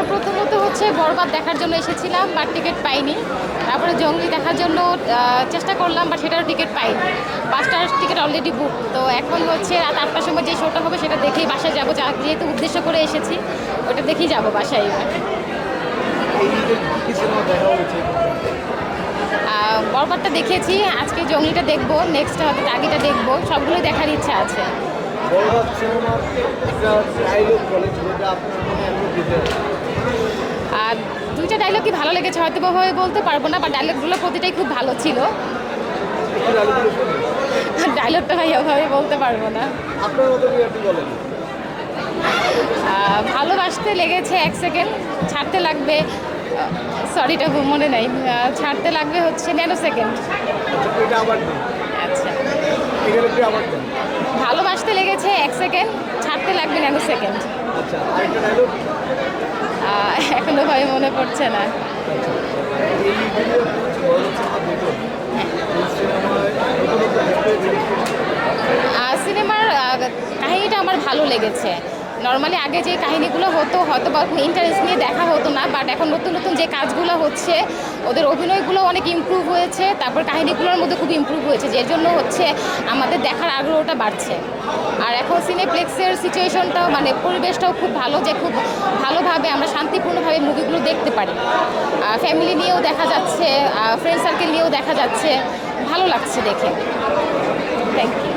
আমরা প্রথমত হচ্ছে বরবাদ দেখার জন্য এসেছিলাম, বাট টিকিট পাইনি। তারপরে জঙ্গলি দেখার জন্য চেষ্টা করলাম, বাট সেটারও টিকিট পাইনি। পাঁচটার টিকিট অলরেডি বুক তো এখন হচ্ছে রাত আটটার সময় যে শোটা হবে, সেটা দেখেই বাসায় যাব। যেহেতু উদ্দেশ্য করে এসেছি, ওটা দেখেই যাব বাসায় এবার। বরবাদটা দেখেছি, আজকে জঙ্গলিটা দেখব নেক্সট হয়তো টাগিটা দেখব, সবগুলোই দেখার ইচ্ছা আছে। দুইটা ডায়লগই ভালো লেগেছে হয়তো হয়ে বলতে পারব না বা ডায়লগগুলো প্রতিটাই খুব ভালো ছিল। ডায়লগটা ভাই ওভাবে বলতে পারব না। কি ভালোবাসতে লেগেছে এক সেকেন্ড ছাড়তে লাগবে সরিটা মনে নাই ছাড়তে লাগবে হচ্ছে ন্যানো সেকেন্ড আচ্ছা আচ্ছা। ভালোবাসতে লেগেছে এক সেকেন্ড ছাড়তে লাগবে ন্যানো সেকেন্ড আচ্ছা এখনও ভাই মনে পড়ছে না। সিনেমার কাহিনীটা আমার ভালো লেগেছে। নর্মালি আগে যে কাহিনীগুলো হতো, হয়তো বা ইন্টারেস্ট নিয়ে দেখা হতো না বাট এখন নতুন নতুন যে কাজগুলো হচ্ছে, ওদের অভিনয়গুলো অনেক ইমপ্রুভ হয়েছে, তারপর কাহিনীগুলোর মধ্যে খুব ইমপ্রুভ হয়েছে, যে জন্য হচ্ছে আমাদের দেখার আগ্রহটা বাড়ছে। আর এখন সিনেপ্লেক্সের সিচুয়েশনটাও মানে পরিবেশটাও খুব ভালো, যে খুব ভালোভাবে আমরা শান্তিপূর্ণভাবে মুভিগুলো দেখতে পারি। ফ্যামিলি নিয়েও দেখা যাচ্ছে ফ্রেন্ড সার্কেল নিয়েও দেখা যাচ্ছে, ভালো লাগছে দেখে। Thank you